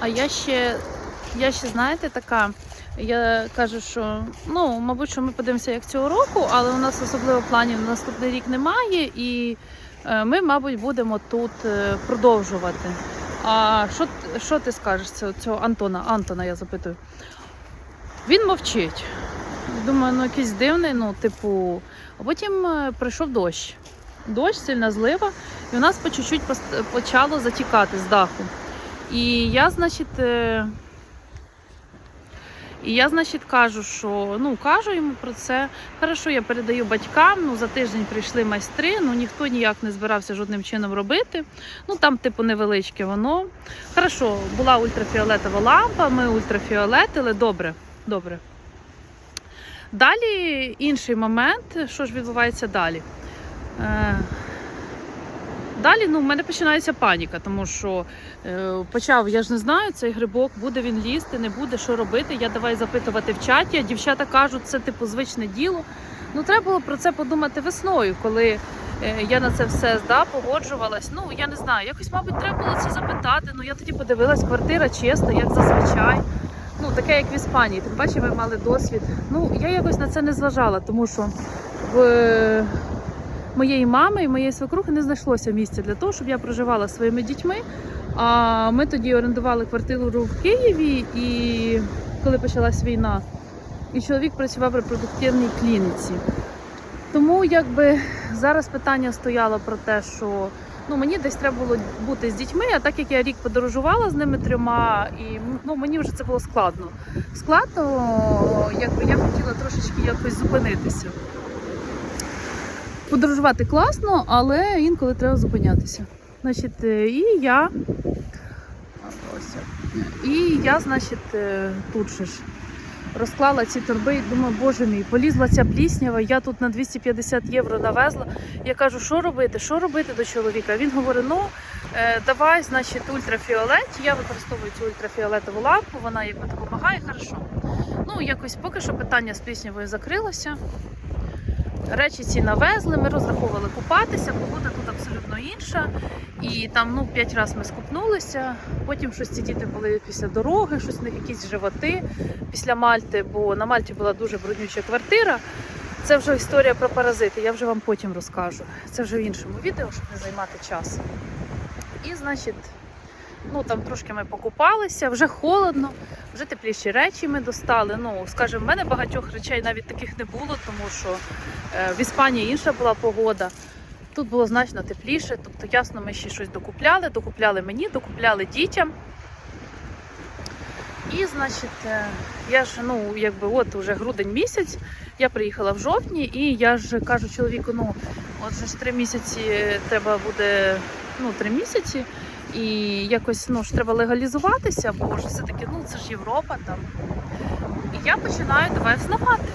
А я ще, я ще, знаєте, така. Я кажу, що ну, мабуть, що ми подивимося як цього року, але у нас особливо планів на наступний рік немає, і е, ми, мабуть, будемо тут е, продовжувати. А що, що ти скажеш цього, цього Антона? Антона, я запитую. Він мовчить. Думаю, ну якийсь дивний, ну, типу. А потім е, прийшов дощ. Дощ, сильна злива, і у нас по чуть-чуть почало затікати з даху. І я, значить, е, і я, значить, кажу, що ну кажу йому про це. Хорошо, я передаю батькам. Ну за тиждень прийшли майстри. Ну ніхто ніяк не збирався жодним чином робити. Ну там, типу, невеличке воно. Хорошо, була ультрафіолетова лампа, ми ультрафіолетили. Добре, добре. Далі інший момент, що ж відбувається далі. Е, Далі ну, в мене починається паніка, тому що е, почав, я ж не знаю, цей грибок, буде він лізти, не буде, що робити. Я давай запитувати в чаті, а дівчата кажуть, це типу звичне діло. Ну, треба було про це подумати весною, коли е, я на це все да, погоджувалась. Ну, я не знаю, якось, мабуть, треба було це запитати. Ну, я тоді подивилась, квартира чиста, як зазвичай. Ну, таке, як в Іспанії. Тим паче, ми мали досвід. Ну, я якось на це не зважала, тому що в моєї мами і моєї свекрухи не знайшлося місця для того, щоб я проживала зі своїми дітьми. А ми тоді орендували квартиру в Києві, і коли почалась війна, і чоловік працював в репродуктивній клініці. Тому якби зараз питання стояло про те, що ну мені десь треба було бути з дітьми, а так як я рік подорожувала з ними трьома, і ну мені вже це було складно. Складно, якби я хотіла трошечки якось зупинитися. Подорожувати класно, але інколи треба зупинятися. Значить, е, і я. І я, значить, е, тут же ж розклала ці торби і думаю, боже мій, полізла ця пліснява, я тут на 250 євро навезла. Я кажу, що робити, що робити до чоловіка? Він говорить, ну е, давай, значить, ультрафіолет. Я використовую цю ультрафіолетову лампу, вона якби допомагає хорошо. Ну, якось поки що питання з пліснявою закрилося. Речі ці навезли, ми розраховували купатися, погода тут абсолютно інша. І там ну, п'ять разів ми скупнулися. Потім щось ці діти були після дороги, щось у них якісь животи після Мальти, бо на Мальті була дуже бруднюча квартира. Це вже історія про паразити, я вже вам потім розкажу. Це вже в іншому відео, щоб не займати час. І, значить, ну там трошки ми покупалися, вже холодно, вже тепліші речі ми достали. Ну, скажімо, в мене багатьох речей навіть таких не було, тому що е, в Іспанії інша була погода. Тут було значно тепліше, тобто ясно, ми ще щось докупляли, докупляли мені, докупляли дітям. І, значить, е, я ж, ну, якби от уже грудень місяць, я приїхала в жовтні, і я ж кажу чоловіку, ну, от же ж три місяці треба буде, ну, три місяці, і якось ну, ж треба легалізуватися, бо ж все-таки ну, це ж Європа там. І я починаю давай взнавати.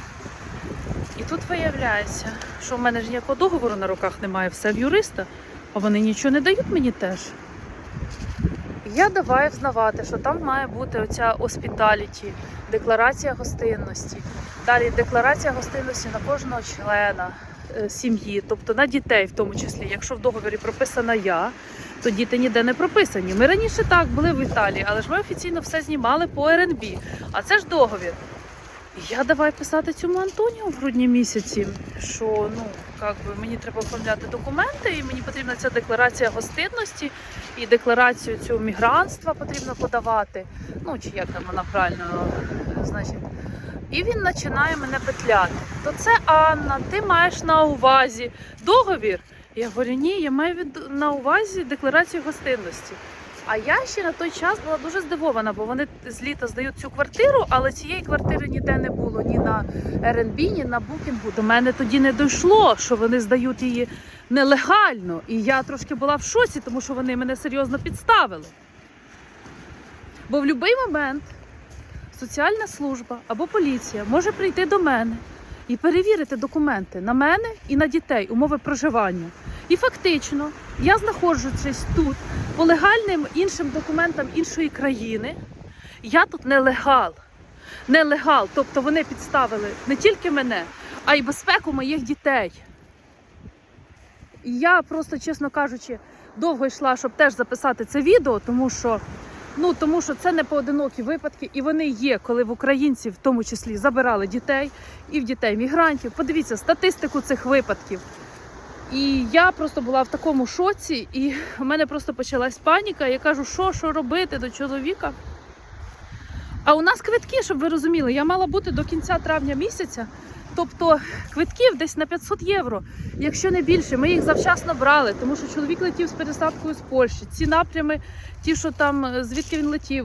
І тут виявляється, що в мене ж ніякого договору на руках немає, все в юриста, а вони нічого не дають мені теж. Я давай взнавати, що там має бути оця оспіталіті, декларація гостинності. Далі декларація гостинності на кожного члена сім'ї, тобто на дітей, в тому числі. Якщо в договорі прописана я, то діти ніде не прописані. Ми раніше так були в Італії, але ж ми офіційно все знімали по РНБ. А це ж договір. Я давай писати цьому Антоніо в грудні місяці, що ну як би мені треба оформляти документи, і мені потрібна ця декларація гостинності і декларацію цю мігрантства потрібно подавати. Ну чи як там вона правильно значить. І він починає мене петляти. То це Анна, ти маєш на увазі договір. Я говорю, ні, я маю на увазі декларацію гостинності. А я ще на той час була дуже здивована, бо вони з літа здають цю квартиру, але цієї квартири ніде не було ні на РНБ, ні на букінгу. До мене тоді не дійшло, що вони здають її нелегально. І я трошки була в шоці, тому що вони мене серйозно підставили. Бо в будь-який момент соціальна служба або поліція може прийти до мене і перевірити документи на мене і на дітей, умови проживання. І фактично я знаходжусь тут по легальним іншим документам іншої країни. Я тут нелегал. Нелегал. Тобто вони підставили не тільки мене, а й безпеку моїх дітей. І я просто, чесно кажучи, довго йшла, щоб теж записати це відео, тому що Ну тому що це не поодинокі випадки, і вони є, коли в українців в тому числі забирали дітей і в дітей мігрантів. Подивіться статистику цих випадків. І я просто була в такому шоці, і в мене просто почалась паніка. Я кажу, що, що робити до чоловіка. А у нас квитки, щоб ви розуміли, я мала бути до кінця травня місяця. Тобто квитків десь на 500 євро, якщо не більше. Ми їх завчасно брали, тому що чоловік летів з пересадкою з Польщі. Ці напрями, ті, що там е, звідки він летів,